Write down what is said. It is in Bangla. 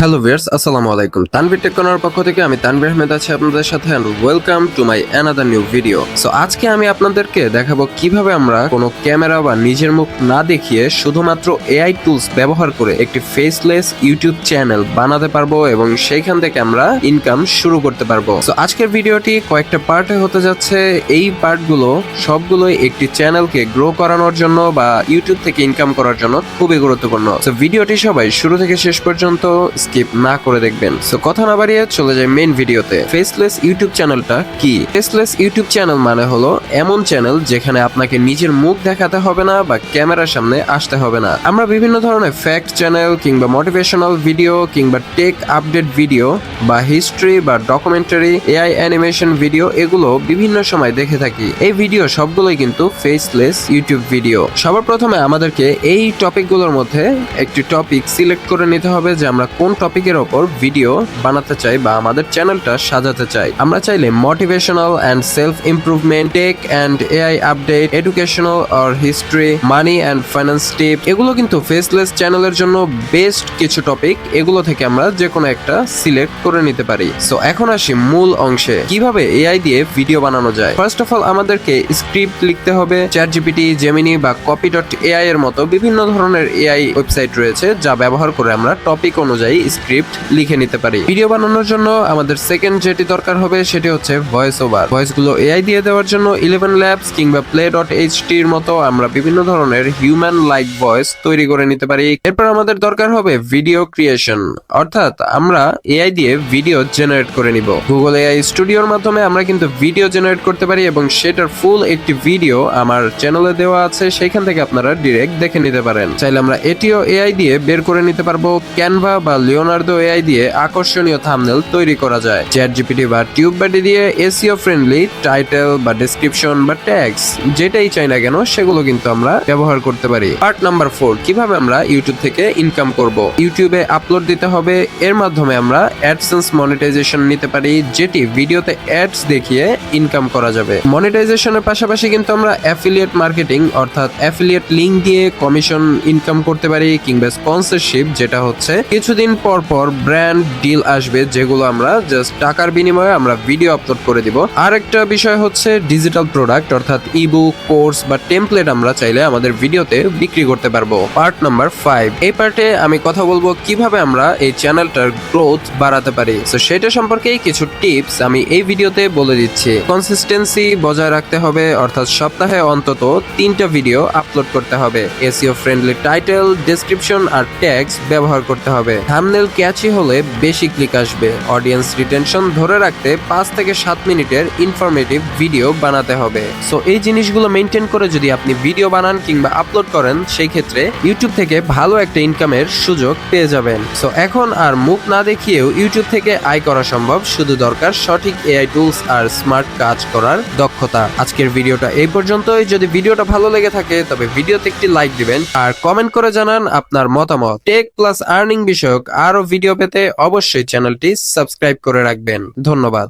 হ্যালো ভিয়ার্স আসসালামু আলাইকুম। তানভীর টেকনোর পক্ষ থেকে আমি তানভীর আহমেদ আছি আপনাদের সাথে welcome to my another new video so আজকে আমি আপনাদেরকে দেখাবো কীভাবে আমরা কোনো ক্যামেরা বা নিজের মুখ না দেখিয়ে শুধুমাত্র এআই টুলস ব্যবহার করে একটি ফেসলেস ইউটিউব চ্যানেল বানাতে পারব এবং সেইখান থেকে আমরা ইনকাম শুরু করতে পারব। সো আজকের ভিডিওটি কয়েকটা পার্টে হতে যাচ্ছে। এই পার্টগুলো সবগুলোই একটি চ্যানেলকে গ্রো করানোর জন্য বা ইউটিউব থেকে ইনকাম করার জন্য খুবই গুরুত্বপূর্ণ। সো ভিডিওটি সবাই শুরু থেকে শেষ পর্যন্ত স্কিপ না করে দেখবেন। সো কথা না বাড়িয়ে চলে যায় মেইন ভিডিওতে ফেসলেস ইউটিউব চ্যানেলটা কি? ফেসলেস ইউটিউব চ্যানেল মানে হলো এমন চ্যানেল যেখানে আপনাকে নিজের মুখ দেখাতে হবে না বা ক্যামেরার সামনে আসতে হবে না। আমরা বিভিন্ন ধরনের ফ্যাক্ট চ্যানেল কিংবা মোটিভেশনাল ভিডিও কিংবা টেক আপডেট ভিডিও বা হিস্ট্রি বা ডকুমেন্টারি এআই অ্যানিমেশন ভিডিও এগুলো বিভিন্ন সময় দেখে থাকি। এই ভিডিও সবগুলোই কিন্তু ফেসলেস ইউটিউব ভিডিও সবার প্রথমে আমাদেরকে এই টপিকগুলোর মধ্যে একটি টপিক সিলেক্ট করে নিতে হবে যে আমরা কোন টপিকের ওপর ভিডিও বানাতে চাই বা আমাদের চ্যানেলটা সাজাতে চাই। আমরা চাইলে motivational and self improvement tech and AI update educational or history money and finance tip এগুলো কিন্তু ফেসলেস চ্যানেলের জন্য বেস্ট কিছু টপিক এগুলো থেকে আমরা যে কোনো একটা সিলেক্ট করে নিতে পারি। সো এখন আসি মূল অংশে। কীভাবে এআই দিয়ে ভিডিও বানানো যায়? ফার্স্ট অফ অল আমাদেরকে স্ক্রিপ্ট লিখতে হবে। চ্যাট জিপিটি জেমিনি বা কপি ডট এআই এর মতো বিভিন্ন ধরনের এআই ওয়েবসাইট রয়েছে, যা ব্যবহার করে আমরা টপিক অনুযায়ী স্ক্রিপ্ট লিখে নিতে পারি। ভিডিও বানানোর জন্য আমাদের সেকেন্ড যেটি দরকার হবে সেটি হচ্ছে ভয়েস ওভার ভয়েসগুলো এআই দিয়ে দেওয়ার জন্য ইলেভেন ল্যাবস কিংবা প্লে ডট এইচটির মতো আমরা বিভিন্ন ধরনের হিউম্যান লাইক ভয়েস তৈরি করে নিতে পারি। এরপর আমাদের দরকার হবে ভিডিও ক্রিয়েশন অর্থাৎ আমরা এআই দিয়ে ভিডিও জেনারেট করে নিব। গুগল এআই স্টুডিওর মাধ্যমে আমরা কিন্তু ভিডিও জেনারেট করতে পারি এবং সেটার ফুল একটি ভিডিও আমার চ্যানেলে দেওয়া আছে। সেখান থেকে আপনারা ডিরেক্ট দেখে নিতে পারেন। চাইলে আমরা এটিও এআই দিয়ে বের করে নিতে পারব। ক্যানভা বা লিওনার্দো এআই দিয়ে আকর্ষণীয় থামনেল তৈরি করা যায়। চ্যাট জিপিটি বা টিউব ব্যাটি দিয়ে এসিও ফ্রেন্ডলি টাইটেল বা ডেসক্রিপশন বা ট্যাগস যেটাই চাই না কেন, সেগুলো কিন্তু আমরা ব্যবহার করতে পারি। পার্ট নাম্বার ফোর কীভাবে আমরা ইউটিউব থেকে ইনকাম করব? ইউটিউবে আপলোড দিতে হবে, এর মাধ্যমে আমরা অ্যাডসেন্স মনিটাইজেশন নিতে পারি, যেটি ভিডিওতে অ্যাডস দেখিয়ে ইনকাম করা যাবে। মনিটাইজেশনের পাশাপাশি কিন্তু আমরা অ্যাফিলিয়েট মার্কেটিং অর্থাৎ অ্যাফিলিয়েট লিঙ্ক দিয়ে কমিশন ইনকাম করতে পারি, কিংবা স্পন্সরশিপ যেটা হচ্ছে কিছুদিন পর পর ব্র্যান্ড ডিল আসবে যেগুলো আমরা জাস্ট টাকার বিনিময়ে আমরা ভিডিও আপলোড করে দিব। আর একটা বিষয় হচ্ছে ডিজিটাল প্রোডাক্ট অর্থাৎ ইবুক কোর্স বা টেমপ্লেট আমরা চাইলে আমাদের ভিডিওতে বিক্রি করতে পারব। পার্ট নাম্বার ফাইভ এই পার্টে আমি কথা বলব কীভাবে আমরা এই চ্যানেলটার গ্রোথ বাড়াতে পারি। তো সেটা সম্পর্কেই কিছু টিপস আমি এই ভিডিওতে বলে দিচ্ছি। কনসিস্টেন্সি বজায় রাখতে হবে, অর্থাৎ সপ্তাহে অন্তত তিনটা ভিডিও আপলোড করতে হবে। এসিও ফ্রেন্ডলি টাইটেল ডেসক্রিপশন আর ট্যাগস ব্যবহার করতে হবে। থামনেল ক্যাচি হলে বেশি ক্লিক আসবে। অডিয়েন্স রিটেনশন ধরে রাখতে পাঁচ থেকে সাত মিনিটের ইনফরমেটিভ ভিডিও বানাতে হবে। সো এই জিনিসগুলো মেনটেন করে যদি আপনি ভিডিও বানান কিংবা আপলোড করেন, সেই ক্ষেত্রে ইউটিউব থেকে ভালো একটা ইনকামের সুযোগ পেয়ে যাবেন। সো এখন আর মুখ না দেখিয়েও ইউটিউব থেকে আয় করা সম্ভব। শুধু দরকার সঠিক এআই টুলস আর স্মার্ট কাজ করার দক্ষতা। আজকের ভিডিওটা এই পর্যন্তই। যদি ভিডিওটা ভালো লেগে থাকে, তবে ভিডিওতে একটি লাইক দিবেন। আর কমেন্ট করে জানান আপনার মতামত। টেক প্লাস আর্নিং বিষয়ক আরও ভিডিও পেতে অবশ্যই চ্যানেলটি সাবস্ক্রাইব করে রাখবেন। ধন্যবাদ।